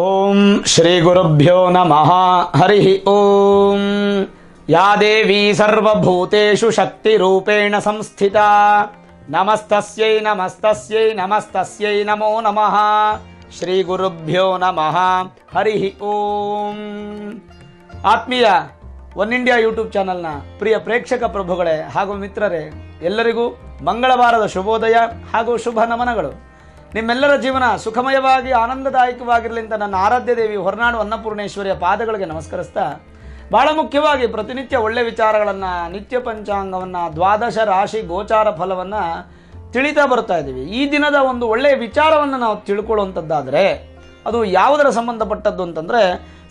ಓಂ ಶ್ರೀ ಗುರುಭ್ಯೋ ನಮಃ. ಹರಿ ಓಂ. ಯಾ ದೇವಿ ಶಕ್ತಿ ರೂಪೇಣ ಸಂಸ್ಥಿತ. ನಮಸ್ತಸ್ಯೈ ನಮಸ್ತಸ್ಯೈ ನಮಸ್ತಸ್ಯೈ ನಮೋ ನಮಃ. ಶ್ರೀ ಗುರುಭ್ಯೋ ನಮಃ. ಹರಿ ಓಂ. ಆತ್ಮೀಯ ಒನ್ ಇಂಡಿಯಾ ಯೂಟ್ಯೂಬ್ ಚಾನಲ್ನ ಪ್ರಿಯ ಪ್ರೇಕ್ಷಕ ಪ್ರಭುಗಳೇ ಹಾಗೂ ಮಿತ್ರರೇ, ಎಲ್ಲರಿಗೂ ಮಂಗಳವಾರದ ಶುಭೋದಯ ಹಾಗೂ ಶುಭ ನಮನಗಳು. ನಿಮ್ಮೆಲ್ಲರ ಜೀವನ ಸುಖಮಯವಾಗಿ, ಆನಂದದಾಯಕವಾಗಿರಲಿ ಅಂತ ನನ್ನ ಆರಾಧ್ಯ ದೇವಿ ಹೊರನಾಡು ಅನ್ನಪೂರ್ಣೇಶ್ವರಿಯ ಪಾದಗಳಿಗೆ ನಮಸ್ಕರಿಸ್ತಾ, ಬಹಳ ಮುಖ್ಯವಾಗಿ ಪ್ರತಿನಿತ್ಯ ಒಳ್ಳೆ ವಿಚಾರಗಳನ್ನು, ನಿತ್ಯ ಪಂಚಾಂಗವನ್ನು, ದ್ವಾದಶ ರಾಶಿ ಗೋಚಾರ ಫಲವನ್ನು ತಿಳಿತಾ ಬರ್ತಾ ಇದ್ದೀವಿ. ಈ ದಿನದ ಒಂದು ಒಳ್ಳೆಯ ವಿಚಾರವನ್ನು ನಾವು ತಿಳ್ಕೊಳ್ಳುವಂಥದ್ದಾದರೆ ಅದು ಯಾವುದರ ಸಂಬಂಧಪಟ್ಟದ್ದು ಅಂತಂದರೆ,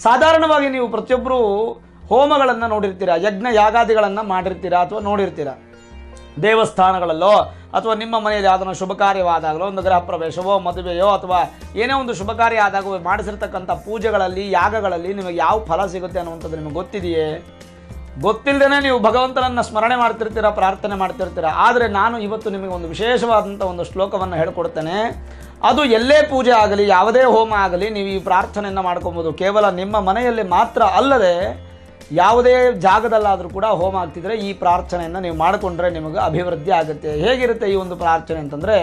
ಸಾಧಾರಣವಾಗಿ ನೀವು ಪ್ರತಿಯೊಬ್ಬರೂ ಹೋಮಗಳನ್ನು ನೋಡಿರ್ತೀರಾ, ಯಜ್ಞ ಯಾಗಾದಿಗಳನ್ನು ಮಾಡಿರ್ತೀರಾ ಅಥವಾ ನೋಡಿರ್ತೀರಾ? ದೇವಸ್ಥಾನಗಳಲ್ಲೋ ಅಥವಾ ನಿಮ್ಮ ಮನೆಯಲ್ಲಿ ಯಾವುದನ್ನು ಶುಭ ಕಾರ್ಯವಾದಾಗಲೋ, ಒಂದು ಗೃಹ ಪ್ರವೇಶವೋ ಮದುವೆಯೋ ಅಥವಾ ಏನೇ ಒಂದು ಶುಭ ಕಾರ್ಯ ಆದಾಗ ಮಾಡಿಸಿರ್ತಕ್ಕಂಥ ಪೂಜೆಗಳಲ್ಲಿ, ಯಾಗಗಳಲ್ಲಿ ನಿಮಗೆ ಯಾವ ಫಲ ಸಿಗುತ್ತೆ ಅನ್ನುವಂಥದ್ದು ನಿಮಗೆ ಗೊತ್ತಿದೆಯೇ? ಗೊತ್ತಿಲ್ಲದೇ ನೀವು ಭಗವಂತನನ್ನು ಸ್ಮರಣೆ ಮಾಡ್ತಿರ್ತೀರ, ಪ್ರಾರ್ಥನೆ ಮಾಡ್ತಿರ್ತೀರ. ಆದರೆ ನಾನು ಇವತ್ತು ನಿಮಗೆ ಒಂದು ವಿಶೇಷವಾದಂಥ ಒಂದು ಶ್ಲೋಕವನ್ನು ಹೇಳ್ಕೊಡ್ತೇನೆ. ಅದು ಎಲ್ಲೇ ಪೂಜೆ ಆಗಲಿ, ಯಾವುದೇ ಹೋಮ ಆಗಲಿ, ನೀವು ಈ ಪ್ರಾರ್ಥನೆಯನ್ನು ಮಾಡ್ಕೊಬೋದು. ಕೇವಲ ನಿಮ್ಮ ಮನೆಯಲ್ಲಿ ಮಾತ್ರ ಅಲ್ಲದೆ ಯಾವುದೇ ಜಾಗದಲ್ಲಾದರೂ ಕೂಡ ಹೋಮ ಆಗ್ತಿದ್ರೆ ಈ ಪ್ರಾರ್ಥನೆಯನ್ನು ನೀವು ಮಾಡಿಕೊಂಡ್ರೆ ನಿಮಗೆ ಅಭಿವೃದ್ಧಿ ಆಗುತ್ತೆ. ಹೇಗಿರುತ್ತೆ ಈ ಒಂದು ಪ್ರಾರ್ಥನೆ ಅಂತಂದರೆ,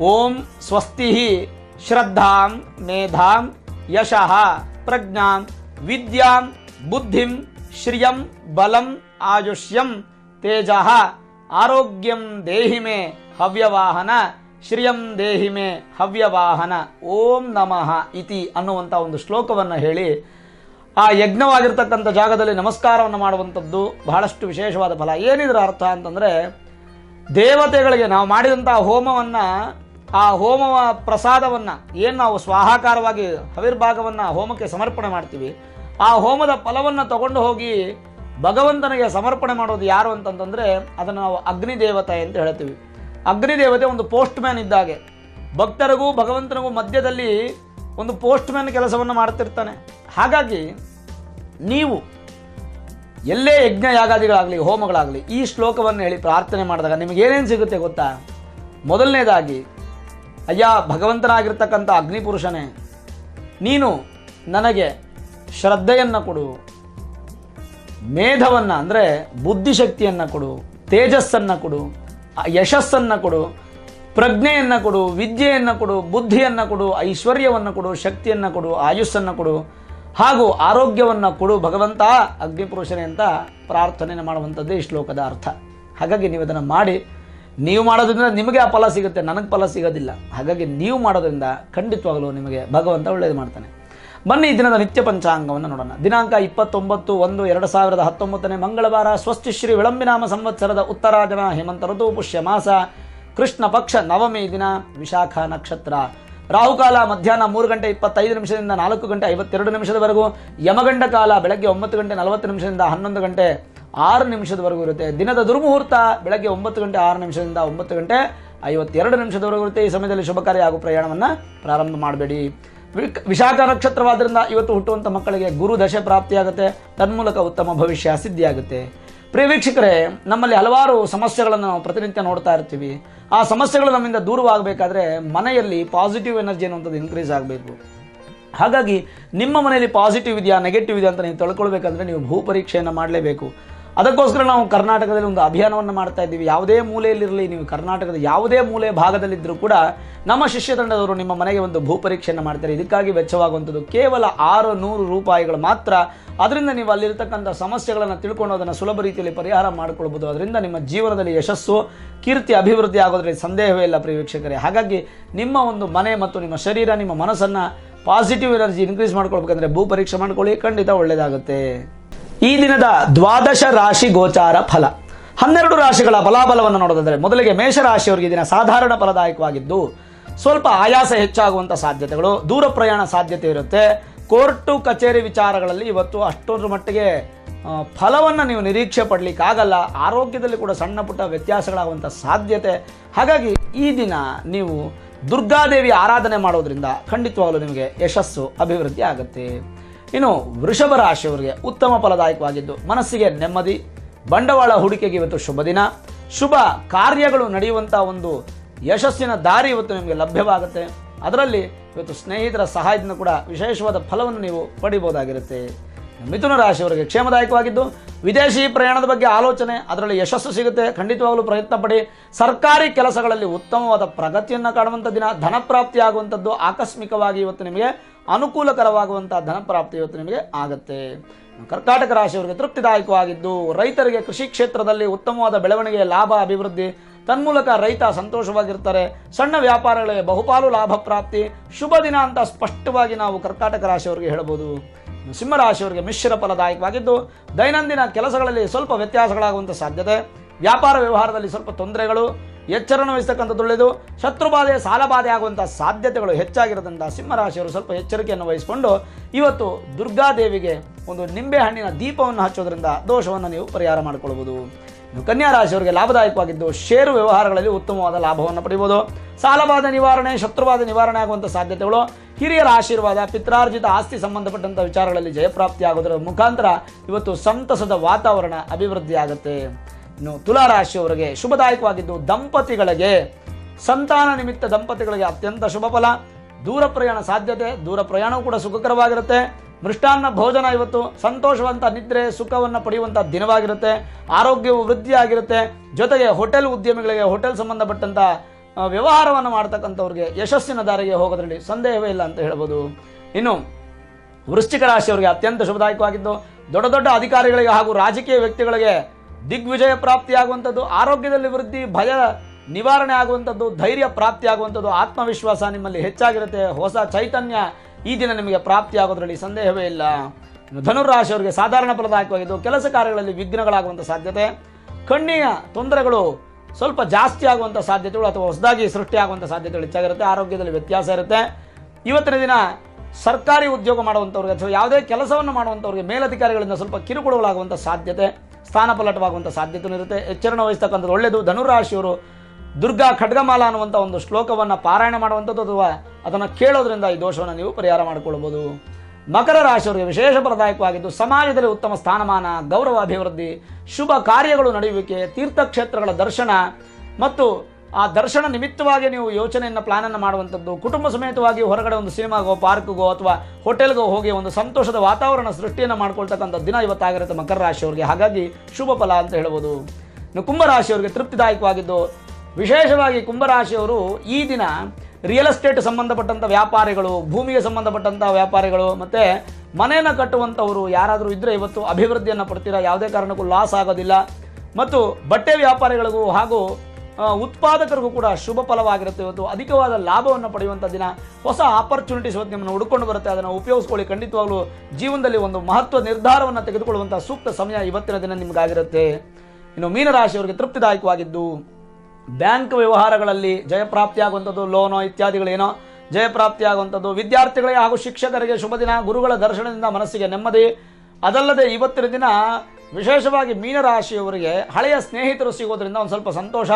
ಓಂ ಸ್ವಸ್ತಿ ಶ್ರದ್ಧಾಂ ಮೇಧಾಂ ಯಶಃ ಪ್ರಜ್ಞಾಂ ವಿದ್ಯಾಂ ಬುದ್ಧಿಂ ಶ್ರಿಯಂ ಬಲಂ ಆಯುಷ್ಯಂ ತೇಜ ಆರೋಗ್ಯಂ ದೇಹಿಮೆ ಹವ್ಯವಾಹನ ಶ್ರಿಯಂ ದೇಹಿಮೆ ಹವ್ಯವಾಹನ ಓಂ ನಮಃ ಇತಿ ಅನ್ನುವಂಥ ಒಂದು ಶ್ಲೋಕವನ್ನು ಹೇಳಿ ಆ ಯಜ್ಞವಾಗಿರ್ತಕ್ಕಂಥ ಜಾಗದಲ್ಲಿ ನಮಸ್ಕಾರವನ್ನು ಮಾಡುವಂಥದ್ದು ಬಹಳಷ್ಟು ವಿಶೇಷವಾದ ಫಲ. ಏನಿದ್ರ ಅರ್ಥ ಅಂತಂದರೆ, ದೇವತೆಗಳಿಗೆ ನಾವು ಮಾಡಿದಂಥ ಹೋಮವನ್ನು, ಆ ಹೋಮವ ಪ್ರಸಾದವನ್ನು, ಏನು ನಾವು ಸ್ವಾಹಾಕಾರವಾಗಿ ಹವಿರ್ಭಾಗವನ್ನು ಹೋಮಕ್ಕೆ ಸಮರ್ಪಣೆ ಮಾಡ್ತೀವಿ, ಆ ಹೋಮದ ಫಲವನ್ನು ತಗೊಂಡು ಹೋಗಿ ಭಗವಂತನಿಗೆ ಸಮರ್ಪಣೆ ಮಾಡೋದು ಯಾರು ಅಂತಂತಂದರೆ, ಅದನ್ನು ನಾವು ಅಗ್ನಿದೇವತೆ ಅಂತ ಹೇಳ್ತೀವಿ. ಅಗ್ನಿದೇವತೆ ಒಂದು ಪೋಸ್ಟ್ ಮ್ಯಾನ್ ಇದ್ದಾಗೆ. ಭಕ್ತರಿಗೂ ಭಗವಂತನಿಗೂ ಮಧ್ಯದಲ್ಲಿ ಒಂದು ಪೋಸ್ಟ್ ಮ್ಯಾನ್ ಕೆಲಸವನ್ನು ಮಾಡ್ತಿರ್ತಾನೆ. ಹಾಗಾಗಿ ನೀವು ಎಲ್ಲೇ ಯಜ್ಞ ಯಾಗಾದಿಗಳಾಗಲಿ, ಹೋಮಗಳಾಗಲಿ, ಈ ಶ್ಲೋಕವನ್ನು ಹೇಳಿ ಪ್ರಾರ್ಥನೆ ಮಾಡಿದಾಗ ನಿಮಗೆ ಏನೇನು ಸಿಗುತ್ತೆ ಗೊತ್ತಾ? ಮೊದಲನೇದಾಗಿ, ಅಯ್ಯ, ಭಗವಂತನಾಗಿರ್ತಕ್ಕಂಥ ಅಗ್ನಿಪುರುಷನೇ, ನೀನು ನನಗೆ ಶ್ರದ್ಧೆಯನ್ನು ಕೊಡು, ಮೇಧವನ್ನು ಅಂದರೆ ಬುದ್ಧಿಶಕ್ತಿಯನ್ನು ಕೊಡು, ತೇಜಸ್ಸನ್ನು ಕೊಡು, ಯಶಸ್ಸನ್ನು ಕೊಡು, ಪ್ರಜ್ಞೆಯನ್ನು ಕೊಡು, ವಿದ್ಯೆಯನ್ನು ಕೊಡು, ಬುದ್ಧಿಯನ್ನು ಕೊಡು, ಐಶ್ವರ್ಯವನ್ನು ಕೊಡು, ಶಕ್ತಿಯನ್ನು ಕೊಡು, ಆಯುಸ್ಸನ್ನು ಕೊಡು ಹಾಗೂ ಆರೋಗ್ಯವನ್ನು ಕೊಡು ಭಗವಂತ, ಅಗ್ನಿಪುರುಷನೇ ಅಂತ ಪ್ರಾರ್ಥನೆ ಮಾಡುವಂಥದ್ದೇ ಈ ಶ್ಲೋಕದ ಅರ್ಥ. ಹಾಗಾಗಿ ನೀವು ಅದನ್ನು ಮಾಡಿ, ನೀವು ಮಾಡೋದ್ರಿಂದ ನಿಮಗೆ ಆ ಫಲ ಸಿಗುತ್ತೆ, ನನಗೆ ಫಲ ಸಿಗೋದಿಲ್ಲ. ಹಾಗಾಗಿ ನೀವು ಮಾಡೋದ್ರಿಂದ ಖಂಡಿತವಾಗಲೂ ನಿಮಗೆ ಭಗವಂತ ಒಳ್ಳೆಯದು ಮಾಡ್ತಾನೆ. ಬನ್ನಿ ಈ ದಿನದ ನಿತ್ಯ ಪಂಚಾಂಗವನ್ನು ನೋಡೋಣ. ದಿನಾಂಕ ಇಪ್ಪತ್ತೊಂಬತ್ತು ಒಂದು ಎರಡು ಸಾವಿರದ ಹತ್ತೊಂಬತ್ತನೇ ಮಂಗಳವಾರ, ಸ್ವಸ್ತಿ ಶ್ರೀ ವಿಳಂಬಿನಾಮ ಸಂವತ್ಸರದ ಉತ್ತರಾಜನ ಹೇಮಂತ ಋತು ಪುಷ್ಯ ಮಾಸ ಕೃಷ್ಣ ಪಕ್ಷ ನವಮಿ ದಿನ, ವಿಶಾಖ ನಕ್ಷತ್ರ. ರಾಹುಕಾಲ ಮಧ್ಯಾಹ್ನ ಮೂರು ಗಂಟೆ ಇಪ್ಪತ್ತೈದು ನಿಮಿಷದಿಂದ ನಾಲ್ಕು ಗಂಟೆ ಐವತ್ತೆರಡು ನಿಮಿಷದವರೆಗೂ ಯಮಗಂಡ ಕಾಲ ಬೆಳಗ್ಗೆ ಒಂಬತ್ತು ಗಂಟೆ ನಲವತ್ತು ನಿಮಿಷದಿಂದ ಹನ್ನೊಂದು ಗಂಟೆ ಆರು ನಿಮಿಷದವರೆಗೂ ಇರುತ್ತೆ. ದಿನದ ದುರ್ಮುಹೂರ್ತ ಬೆಳಗ್ಗೆ ಒಂಬತ್ತು ಗಂಟೆ ಆರು ನಿಮಿಷದಿಂದ ಒಂಬತ್ತು ಗಂಟೆ ಐವತ್ತೆರಡು ನಿಮಿಷದವರೆಗೂ ಇರುತ್ತೆ. ಈ ಸಮಯದಲ್ಲಿ ಶುಭ ಕಾರ್ಯ ಹಾಗೂ ಪ್ರಯಾಣವನ್ನು ಪ್ರಾರಂಭ ಮಾಡಬೇಡಿ. ವಿಶಾಖ ನಕ್ಷತ್ರವಾದ್ರಿಂದ ಇವತ್ತು ಹುಟ್ಟುವಂಥ ಮಕ್ಕಳಿಗೆ ಗುರು ದಶೆ ಪ್ರಾಪ್ತಿಯಾಗುತ್ತೆ. ತನ್ಮೂಲಕ ಉತ್ತಮ ಭವಿಷ್ಯ ಸಿದ್ಧಿಯಾಗುತ್ತೆ. ಪ್ರಿಯ ನಮ್ಮಲ್ಲಿ ಹಲವಾರು ಸಮಸ್ಯೆಗಳನ್ನು ನಾವು ಪ್ರತಿನಿತ್ಯ ನೋಡ್ತಾ ಇರ್ತೀವಿ. ಆ ಸಮಸ್ಯೆಗಳು ನಮ್ಮಿಂದ ದೂರವಾಗಬೇಕಾದ್ರೆ ಮನೆಯಲ್ಲಿ ಪಾಸಿಟಿವ್ ಎನರ್ಜಿ ಅನ್ನುವಂಥದ್ದು ಇನ್ಕ್ರೀಸ್ ಆಗಬೇಕು. ಹಾಗಾಗಿ ನಿಮ್ಮ ಮನೆಯಲ್ಲಿ ಪಾಸಿಟಿವ್ ಇದೆಯಾ ನೆಗೆಟಿವ್ ಇದೆಯಾ ಅಂತ ನೀವು ತಿಳ್ಕೊಳ್ಬೇಕಂದ್ರೆ ನೀವು ಭೂ ಪರೀಕ್ಷೆಯನ್ನು ಮಾಡಲೇಬೇಕು. ಅದಕ್ಕೋಸ್ಕರ ನಾವು ಕರ್ನಾಟಕದಲ್ಲಿ ಒಂದು ಅಭಿಯಾನವನ್ನು ಮಾಡ್ತಾ ಇದ್ದೀವಿ. ಯಾವುದೇ ಮೂಲೆಯಲ್ಲಿರಲಿ, ನೀವು ಕರ್ನಾಟಕದ ಯಾವುದೇ ಮೂಲೆ ಭಾಗದಲ್ಲಿದ್ದರೂ ಕೂಡ ನಮ್ಮ ಶಿಷ್ಯ ತಂಡದವರು ನಿಮ್ಮ ಮನೆಗೆ ಒಂದು ಭೂ ಪರೀಕ್ಷೆಯನ್ನು ಮಾಡ್ತಾರೆ. ಇದಕ್ಕಾಗಿ ವೆಚ್ಚವಾಗುವಂಥದ್ದು ಕೇವಲ ಆರು ನೂರು ರೂಪಾಯಿಗಳು ಮಾತ್ರ. ಅದರಿಂದ ನೀವು ಅಲ್ಲಿರ್ತಕ್ಕಂಥ ಸಮಸ್ಯೆಗಳನ್ನು ತಿಳ್ಕೊಂಡು ಅದನ್ನು ಸುಲಭ ರೀತಿಯಲ್ಲಿ ಪರಿಹಾರ ಮಾಡಿಕೊಳ್ಬೋದು. ಅದರಿಂದ ನಿಮ್ಮ ಜೀವನದಲ್ಲಿ ಯಶಸ್ಸು, ಕೀರ್ತಿ, ಅಭಿವೃದ್ಧಿ ಆಗೋದ್ರಲ್ಲಿ ಸಂದೇಹವೇ ಇಲ್ಲ ಪ್ರಿಯ ಹಾಗಾಗಿ ನಿಮ್ಮ ಒಂದು ಮನೆ ಮತ್ತು ನಿಮ್ಮ ಶರೀರ, ನಿಮ್ಮ ಮನಸ್ಸನ್ನು ಪಾಸಿಟಿವ್ ಎನರ್ಜಿ ಇನ್ಕ್ರೀಸ್ ಮಾಡ್ಕೊಳ್ಬೇಕಂದ್ರೆ ಭೂ ಪರೀಕ್ಷೆ ಮಾಡ್ಕೊಳ್ಳಿ. ಖಂಡಿತ ಒಳ್ಳೆಯದಾಗುತ್ತೆ ಈ ದಿನದ ದ್ವಾದಶ ರಾಶಿ ಗೋಚಾರ ಫಲ. ಹನ್ನೆರಡು ರಾಶಿಗಳ ಫಲಾಫಲವನ್ನು ನೋಡೋದಾದರೆ, ಮೊದಲಿಗೆ ಮೇಷರಾಶಿಯವರಿಗೆ ಈ ದಿನ ಸಾಧಾರಣ ಫಲದಾಯಕವಾಗಿದ್ದು, ಸ್ವಲ್ಪ ಆಯಾಸ ಹೆಚ್ಚಾಗುವಂಥ ಸಾಧ್ಯತೆಗಳು, ದೂರ ಪ್ರಯಾಣ ಸಾಧ್ಯತೆ ಇರುತ್ತೆ. ಕೋರ್ಟು, ಕಚೇರಿ ವಿಚಾರಗಳಲ್ಲಿ ಇವತ್ತು ಅಷ್ಟೊಂದ್ರ ಮಟ್ಟಿಗೆ ಫಲವನ್ನು ನೀವು ನಿರೀಕ್ಷೆ ಪಡಲಿಕ್ಕಾಗಲ್ಲ. ಆರೋಗ್ಯದಲ್ಲಿ ಕೂಡ ಸಣ್ಣ ಪುಟ್ಟ ವ್ಯತ್ಯಾಸಗಳಾಗುವಂಥ ಸಾಧ್ಯತೆ. ಹಾಗಾಗಿ ಈ ದಿನ ನೀವು ದುರ್ಗಾದೇವಿ ಆರಾಧನೆ ಮಾಡೋದ್ರಿಂದ ಖಂಡಿತವಾಗಲೂ ನಿಮಗೆ ಯಶಸ್ಸು, ಅಭಿವೃದ್ಧಿ ಆಗುತ್ತೆ. ಇನ್ನು ವೃಷಭ ರಾಶಿಯವರಿಗೆ ಉತ್ತಮ ಫಲದಾಯಕವಾಗಿದ್ದು ಮನಸ್ಸಿಗೆ ನೆಮ್ಮದಿ, ಬಂಡವಾಳ ಹೂಡಿಕೆಗೆ ಇವತ್ತು ಶುಭ ದಿನ. ಶುಭ ಕಾರ್ಯಗಳು ನಡೆಯುವಂಥ ಒಂದು ಯಶಸ್ಸಿನ ದಾರಿ ಇವತ್ತು ನಿಮಗೆ ಲಭ್ಯವಾಗುತ್ತೆ. ಅದರಲ್ಲಿ ಇವತ್ತು ಸ್ನೇಹಿತರ ಸಹಾಯದಿಂದ ಕೂಡ ವಿಶೇಷವಾದ ಫಲವನ್ನು ನೀವು ಪಡಿಬೋದಾಗಿರುತ್ತೆ ಮಿಥುನ ರಾಶಿಯವರಿಗೆ ಕ್ಷೇಮದಾಯಕವಾಗಿದ್ದು, ವಿದೇಶಿ ಪ್ರಯಾಣದ ಬಗ್ಗೆ ಆಲೋಚನೆ, ಅದರಲ್ಲಿ ಯಶಸ್ಸು ಸಿಗುತ್ತೆ. ಖಂಡಿತವಾಗಲೂ ಪ್ರಯತ್ನ ಪಡಿ ಸರ್ಕಾರಿ ಕೆಲಸಗಳಲ್ಲಿ ಉತ್ತಮವಾದ ಪ್ರಗತಿಯನ್ನು ಕಾಣುವಂಥ ದಿನ ಧನಪ್ರಾಪ್ತಿ ಆಗುವಂಥದ್ದು ಆಕಸ್ಮಿಕವಾಗಿ ಇವತ್ತು ನಿಮಗೆ ಅನುಕೂಲಕರವಾಗುವಂಥ ಧನಪ್ರಾಪ್ತಿ ಇವತ್ತು ನಿಮಗೆ ಆಗುತ್ತೆ. ಕರ್ನಾಟಕ ರಾಶಿಯವರಿಗೆ ತೃಪ್ತಿದಾಯಕವಾಗಿದ್ದು, ರೈತರಿಗೆ ಕೃಷಿ ಕ್ಷೇತ್ರದಲ್ಲಿ ಉತ್ತಮವಾದ ಬೆಳವಣಿಗೆ, ಲಾಭ, ಅಭಿವೃದ್ಧಿ, ತನ್ಮೂಲಕ ರೈತ ಸಂತೋಷವಾಗಿರ್ತಾರೆ. ಸಣ್ಣ ವ್ಯಾಪಾರಗಳಿಗೆ ಬಹುಪಾಲು ಲಾಭ ಪ್ರಾಪ್ತಿ. ಶುಭ ದಿನ ಅಂತ ಸ್ಪಷ್ಟವಾಗಿ ನಾವು ಕರ್ನಾಟಕ ರಾಶಿಯವರಿಗೆ ಇನ್ನು ಸಿಂಹರಾಶಿಯವರಿಗೆ ಮಿಶ್ರ ಫಲದಾಯಕವಾಗಿದ್ದು, ದೈನಂದಿನ ಕೆಲಸಗಳಲ್ಲಿ ಸ್ವಲ್ಪ ವ್ಯತ್ಯಾಸಗಳಾಗುವಂಥ ಸಾಧ್ಯತೆ. ವ್ಯಾಪಾರ ವ್ಯವಹಾರದಲ್ಲಿ ಸ್ವಲ್ಪ ತೊಂದರೆಗಳು, ಎಚ್ಚರವನ್ನು ವಹಿಸ್ತಕ್ಕಂಥದ್ದು ಒಳ್ಳೆಯದು ಶತ್ರುಬಾಧೆ ಸಾಲಬಾಧೆ ಆಗುವಂಥ ಸಾಧ್ಯತೆಗಳು ಹೆಚ್ಚಾಗಿರೋದ್ರಿಂದ ಸಿಂಹರಾಶಿಯವರು ಸ್ವಲ್ಪ ಎಚ್ಚರಿಕೆಯನ್ನು ವಹಿಸಿಕೊಂಡು, ಇವತ್ತು ದುರ್ಗಾದೇವಿಗೆ ಒಂದು ನಿಂಬೆ ಹಣ್ಣಿನ ದೀಪವನ್ನು ಹಚ್ಚೋದ್ರಿಂದ ದೋಷವನ್ನು ನೀವು ಪರಿಹಾರ ಇನ್ನು ಕನ್ಯಾ ರಾಶಿಯವರಿಗೆ ಲಾಭದಾಯಕವಾಗಿದ್ದು ಷೇರು ವ್ಯವಹಾರಗಳಲ್ಲಿ ಉತ್ತಮವಾದ ಲಾಭವನ್ನು ಪಡೆಯಬಹುದು ಸಾಲವಾದ ನಿವಾರಣೆ, ಶತ್ರುವಾದ ನಿವಾರಣೆ ಆಗುವಂಥ ಸಾಧ್ಯತೆಗಳು. ಹಿರಿಯರ ಆಶೀರ್ವಾದ, ಪಿತ್ರಾರ್ಜಿತ ಆಸ್ತಿ ಸಂಬಂಧಪಟ್ಟಂಥ ವಿಚಾರಗಳಲ್ಲಿ ಜಯಪ್ರಾಪ್ತಿ ಆಗೋದರ ಮುಖಾಂತರ ಇವತ್ತು ಸಂತಸದ ವಾತಾವರಣ ಅಭಿವೃದ್ಧಿ ಆಗುತ್ತೆ ಇನ್ನು ತುಲಾ ರಾಶಿಯವರಿಗೆ ಶುಭದಾಯಕವಾಗಿದ್ದು ದಂಪತಿಗಳಿಗೆ, ಸಂತಾನ ನಿಮಿತ್ತ ದಂಪತಿಗಳಿಗೆ ಅತ್ಯಂತ ಶುಭ ಫಲ. ದೂರ ಪ್ರಯಾಣ ಸಾಧ್ಯತೆ, ದೂರ ಪ್ರಯಾಣವೂ ಕೂಡ ಸುಖಕರವಾಗಿರುತ್ತೆ. ಮೃಷ್ಟಾನ್ನ ಭೋಜನ ಇವತ್ತು ಸಂತೋಷವಂತ ನಿದ್ರೆ, ಸುಖವನ್ನು ಪಡೆಯುವಂಥ ದಿನವಾಗಿರುತ್ತೆ. ಆರೋಗ್ಯವು ವೃದ್ಧಿಯಾಗಿರುತ್ತೆ. ಜೊತೆಗೆ ಹೋಟೆಲ್ ಉದ್ಯಮಿಗಳಿಗೆ, ಹೋಟೆಲ್ ಸಂಬಂಧಪಟ್ಟಂಥ ವ್ಯವಹಾರವನ್ನು ಮಾಡ್ತಕ್ಕಂಥವ್ರಿಗೆ ಯಶಸ್ಸಿನ ದಾರಿಗೆ ಹೋಗೋದ್ರಲ್ಲಿ ಸಂದೇಹವೇ ಇಲ್ಲ ಅಂತ ಹೇಳ್ಬೋದು. ಇನ್ನು, ವೃಶ್ಚಿಕ ರಾಶಿಯವರಿಗೆ ಅತ್ಯಂತ ಶುಭದಾಯಕವಾಗಿದ್ದು, ದೊಡ್ಡ ದೊಡ್ಡ ಅಧಿಕಾರಿಗಳಿಗೆ ಹಾಗೂ ರಾಜಕೀಯ ವ್ಯಕ್ತಿಗಳಿಗೆ ದಿಗ್ವಿಜಯ ಪ್ರಾಪ್ತಿಯಾಗುವಂಥದ್ದು, ಆರೋಗ್ಯದಲ್ಲಿ ವೃದ್ಧಿ, ಭಯ ನಿವಾರಣೆ ಆಗುವಂಥದ್ದು, ಧೈರ್ಯ ಪ್ರಾಪ್ತಿಯಾಗುವಂಥದ್ದು, ಆತ್ಮವಿಶ್ವಾಸ ನಿಮ್ಮಲ್ಲಿ ಹೆಚ್ಚಾಗಿರುತ್ತೆ. ಹೊಸ ಚೈತನ್ಯ ಈ ದಿನ ನಿಮಗೆ ಪ್ರಾಪ್ತಿಯಾಗೋದ್ರಲ್ಲಿ ಸಂದೇಹವೇ ಇಲ್ಲ. ಧನುರಾಶಿಯವರಿಗೆ ಸಾಧಾರಣ ಫಲದಾಯಕವಾಗಿದ್ದು ಕೆಲಸ ಕಾರ್ಯಗಳಲ್ಲಿ ವಿಘ್ನಗಳಾಗುವಂಥ ಸಾಧ್ಯತೆ ಕಣ್ಣಿಯ ತೊಂದರೆಗಳು ಸ್ವಲ್ಪ ಜಾಸ್ತಿ ಆಗುವಂಥ ಸಾಧ್ಯತೆಗಳು ಅಥವಾ ಹೊಸದಾಗಿ ಸೃಷ್ಟಿಯಾಗುವಂಥ ಸಾಧ್ಯತೆಗಳು ಹೆಚ್ಚಾಗಿರುತ್ತೆ, ಆರೋಗ್ಯದಲ್ಲಿ ವ್ಯತ್ಯಾಸ ಇರುತ್ತೆ. ಇವತ್ತಿನ ದಿನ ಸರ್ಕಾರಿ ಉದ್ಯೋಗ ಮಾಡುವಂಥವ್ರಿಗೆ ಅಥವಾ ಯಾವುದೇ ಕೆಲಸವನ್ನು ಮಾಡುವಂಥವ್ರಿಗೆ ಮೇಲಧಿಕಾರಿಗಳಿಂದ ಸ್ವಲ್ಪ ಕಿರುಕುಳಗಳಾಗುವಂಥ ಸಾಧ್ಯತೆ ಸ್ಥಾನಪಲ್ಲಟವಾಗುವಂಥ ಸಾಧ್ಯತೆ ಇರುತ್ತೆ. ಎಚ್ಚರಣ ವಹಿಸ್ತಕ್ಕಂಥದ್ದು ಒಳ್ಳೆಯದು. ಧನುರಾಶಿಯವರು ದುರ್ಗಾ ಖಡ್ಗಮಾಲ ಅನ್ನುವಂಥ ಒಂದು ಶ್ಲೋಕವನ್ನು ಪಾರಾಯಣ ಮಾಡುವಂಥದ್ದು ಅಥವಾ ಅದನ್ನು ಕೇಳೋದ್ರಿಂದ ಈ ದೋಷವನ್ನು ನೀವು ಪರಿಹಾರ ಮಾಡಿಕೊಳ್ಳಬಹುದು ಮಕರ ರಾಶಿಯವರಿಗೆ ವಿಶೇಷ ಪ್ರದಾಯಕವಾಗಿದ್ದು ಸಮಾಜದಲ್ಲಿ ಉತ್ತಮ ಸ್ಥಾನಮಾನ ಗೌರವ ಅಭಿವೃದ್ಧಿ ಶುಭ ಕಾರ್ಯಗಳು ನಡೆಯುವಿಕೆ, ತೀರ್ಥಕ್ಷೇತ್ರಗಳ ದರ್ಶನ ಮತ್ತು ಆ ದರ್ಶನ ನಿಮಿತ್ತವಾಗಿ ನೀವು ಯೋಚನೆಯನ್ನು ಪ್ಲಾನನ್ನು ಮಾಡುವಂಥದ್ದು, ಕುಟುಂಬ ಸಮೇತವಾಗಿ ಹೊರಗಡೆ ಒಂದು ಸಿನಿಮಾಗೋ, ಪಾರ್ಕ್ಗೋ ಅಥವಾ ಹೋಟೆಲ್ಗೋ ಹೋಗಿ ಒಂದು ಸಂತೋಷದ ವಾತಾವರಣ ಸೃಷ್ಟಿಯನ್ನು ಮಾಡ್ಕೊಳ್ತಕ್ಕಂಥ ದಿನ ಇವತ್ತಾಗಿರುತ್ತೆ ಮಕರ ರಾಶಿಯವರಿಗೆ. ಹಾಗಾಗಿ ಶುಭ ಫಲ ಅಂತ ಹೇಳ್ಬೋದು. ಇನ್ನು ಕುಂಭರಾಶಿಯವರಿಗೆ ತೃಪ್ತಿದಾಯಕವಾಗಿದ್ದು ವಿಶೇಷವಾಗಿ ಕುಂಭರಾಶಿಯವರು ಈ ದಿನ ರಿಯಲ್ ಎಸ್ಟೇಟ್ ಸಂಬಂಧಪಟ್ಟಂಥ ವ್ಯಾಪಾರಿಗಳು, ಭೂಮಿಗೆ ಸಂಬಂಧಪಟ್ಟಂಥ ವ್ಯಾಪಾರಿಗಳು, ಮತ್ತು ಮನೆಯನ್ನು ಕಟ್ಟುವಂಥವರು ಯಾರಾದರೂ ಇದ್ದರೆ ಇವತ್ತು ಅಭಿವೃದ್ಧಿಯನ್ನು ಪಡ್ತೀರಾ? ಯಾವುದೇ ಕಾರಣಕ್ಕೂ ಲಾಸ್ ಆಗೋದಿಲ್ಲ. ಮತ್ತು ಬಟ್ಟೆ ವ್ಯಾಪಾರಿಗಳಿಗೂ ಹಾಗೂ ಉತ್ಪಾದಕರಿಗೂ ಕೂಡ ಶುಭ ಫಲವಾಗಿರುತ್ತೆ ಇವತ್ತು. ಅಧಿಕವಾದ ಲಾಭವನ್ನು ಪಡೆಯುವಂಥ ದಿನ. ಹೊಸ ಆಪರ್ಚುನಿಟೀಸ್ ಇವತ್ತು ನಿಮ್ಮನ್ನು ಹುಡ್ಕೊಂಡು ಬರುತ್ತೆ. ಅದನ್ನು ಉಪಯೋಗಿಸ್ಕೊಳ್ಳಿ. ಖಂಡಿತವಾಗಲೂ ಜೀವನದಲ್ಲಿ ಒಂದು ಮಹತ್ವ ನಿರ್ಧಾರವನ್ನು ತೆಗೆದುಕೊಳ್ಳುವಂಥ ಸೂಕ್ತ ಸಮಯ ಇವತ್ತಿನ ದಿನ ನಿಮಗಾಗಿರುತ್ತೆ. ಇನ್ನು ಮೀನರಾಶಿಯವರಿಗೆ ತೃಪ್ತಿದಾಯಕವಾಗಿದ್ದು ಬ್ಯಾಂಕ್ ವ್ಯವಹಾರಗಳಲ್ಲಿ ಜಯಪ್ರಾಪ್ತಿಯಾಗುವಂಥದ್ದು, ಲೋನೋ ಇತ್ಯಾದಿಗಳೇನೋ ಜಯಪ್ರಾಪ್ತಿಯಾಗುವಂಥದ್ದು ವಿದ್ಯಾರ್ಥಿಗಳಿಗೆ ಹಾಗೂ ಶಿಕ್ಷಕರಿಗೆ ಶುಭ ದಿನ, ಗುರುಗಳ ದರ್ಶನದಿಂದ ಮನಸ್ಸಿಗೆ ನೆಮ್ಮದಿ. ಅದಲ್ಲದೆ ಇವತ್ತಿನ ದಿನ ವಿಶೇಷವಾಗಿ ಮೀನರಾಶಿಯವರಿಗೆ ಹಳೆಯ ಸ್ನೇಹಿತರು ಸಿಗೋದ್ರಿಂದ ಒಂದು ಸ್ವಲ್ಪ ಸಂತೋಷ,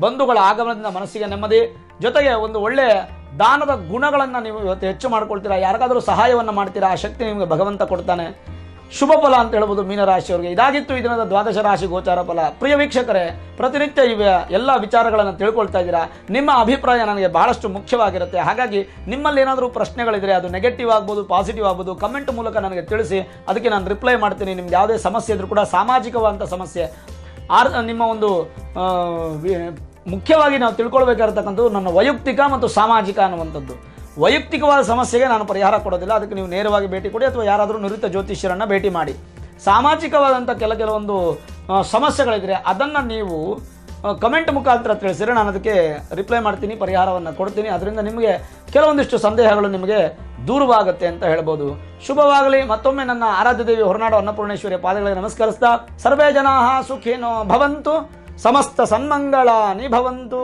ಬಂಧುಗಳ ಆಗಮನದಿಂದ ಮನಸ್ಸಿಗೆ ನೆಮ್ಮದಿ. ಜೊತೆಗೆ ಒಂದು ಒಳ್ಳೆಯ ದಾನದ ಗುಣಗಳನ್ನು ನೀವು ಇವತ್ತು ಹೆಚ್ಚು ಮಾಡ್ಕೊಳ್ತೀರಾ, ಯಾರಿಗಾದರೂ ಸಹಾಯವನ್ನು ಮಾಡ್ತೀರಾ, ಆ ಶಕ್ತಿ ನಿಮಗೆ ಭಗವಂತ ಕೊಡ್ತಾನೆ. ಶುಭ ಫಲ ಅಂತ ಹೇಳ್ಬೋದು ಮೀನರಾಶಿಯವರಿಗೆ ಇದಾಗಿತ್ತು ಈ ದಿನದ ದ್ವಾದಶ ರಾಶಿ ಗೋಚಾರ ಫಲ. ಪ್ರಿಯ ವೀಕ್ಷಕರೇ, ಪ್ರತಿನಿತ್ಯ ಇವೆ ಎಲ್ಲ ವಿಚಾರಗಳನ್ನು ತಿಳ್ಕೊಳ್ತಾ ಇದ್ದೀರಾ? ನಿಮ್ಮ ಅಭಿಪ್ರಾಯ ನನಗೆ ಬಹಳಷ್ಟು ಮುಖ್ಯವಾಗಿರುತ್ತೆ. ಹಾಗಾಗಿ ನಿಮ್ಮಲ್ಲಿ ಏನಾದರೂ ಪ್ರಶ್ನೆಗಳಿದ್ರೆ ಅದು ನೆಗೆಟಿವ್ ಆಗ್ಬೋದು ಪಾಸಿಟಿವ್ ಆಗ್ಬೋದು ಕಮೆಂಟ್ ಮೂಲಕ ನನಗೆ ತಿಳಿಸಿ. ಅದಕ್ಕೆ ನಾನು ರಿಪ್ಲೈ ಮಾಡ್ತೀನಿ. ನಿಮ್ಗೆ ಯಾವುದೇ ಸಮಸ್ಯೆ ಇದ್ರೂ ಕೂಡ ಸಾಮಾಜಿಕವಾದಂಥ ಸಮಸ್ಯೆ. ಆರ್, ನಿಮ್ಮ ಒಂದು ಮುಖ್ಯವಾಗಿ ನಾವು ತಿಳ್ಕೊಳ್ಬೇಕಾಗಿರ್ತಕ್ಕಂಥದ್ದು ನನ್ನ ವೈಯಕ್ತಿಕ ಮತ್ತು ಸಾಮಾಜಿಕ ಅನ್ನುವಂಥದ್ದು. ವೈಯಕ್ತಿಕವಾದ ಸಮಸ್ಯೆಗೆ ನಾನು ಪರಿಹಾರ ಕೊಡೋದಿಲ್ಲ. ಅದಕ್ಕೆ ನೀವು ನೇರವಾಗಿ ಭೇಟಿ ಕೊಡಿ ಅಥವಾ ಯಾರಾದರೂ ನುರಿತ ಜ್ಯೋತಿಷ್ಯರನ್ನು ಭೇಟಿ ಮಾಡಿ. ಸಾಮಾಜಿಕವಾದಂಥ ಕೆಲ ಕೆಲವೊಂದು ಸಮಸ್ಯೆಗಳಿದ್ರೆ ಅದನ್ನು ನೀವು ಕಮೆಂಟ್ ಮುಖಾಂತರ ತಿಳಿಸಿದ್ರೆ ನಾನು ಅದಕ್ಕೆ ರಿಪ್ಲೈ ಮಾಡ್ತೀನಿ, ಪರಿಹಾರವನ್ನು ಕೊಡ್ತೀನಿ. ಅದರಿಂದ ನಿಮಗೆ ಕೆಲವೊಂದಿಷ್ಟು ಸಂದೇಹಗಳು ನಿಮಗೆ ದೂರವಾಗುತ್ತೆ ಅಂತ ಹೇಳ್ಬೋದು. ಶುಭವಾಗಲಿ. ಮತ್ತೊಮ್ಮೆ ನನ್ನ ಆರಾಧ್ಯ ದೇವಿ ಹೊರನಾಡು ಅನ್ನಪೂರ್ಣೇಶ್ವರಿಯ ಪಾದಗಳಿಗೆ ನಮಸ್ಕರಿಸ್ತಾ, ಸರ್ವೇ ಜನಾ ಸುಖಿನೋ ಭವಂತು, ಸಮಸ್ತ ಸನ್ಮಂಗಳಾನಿ ಭವಂತು.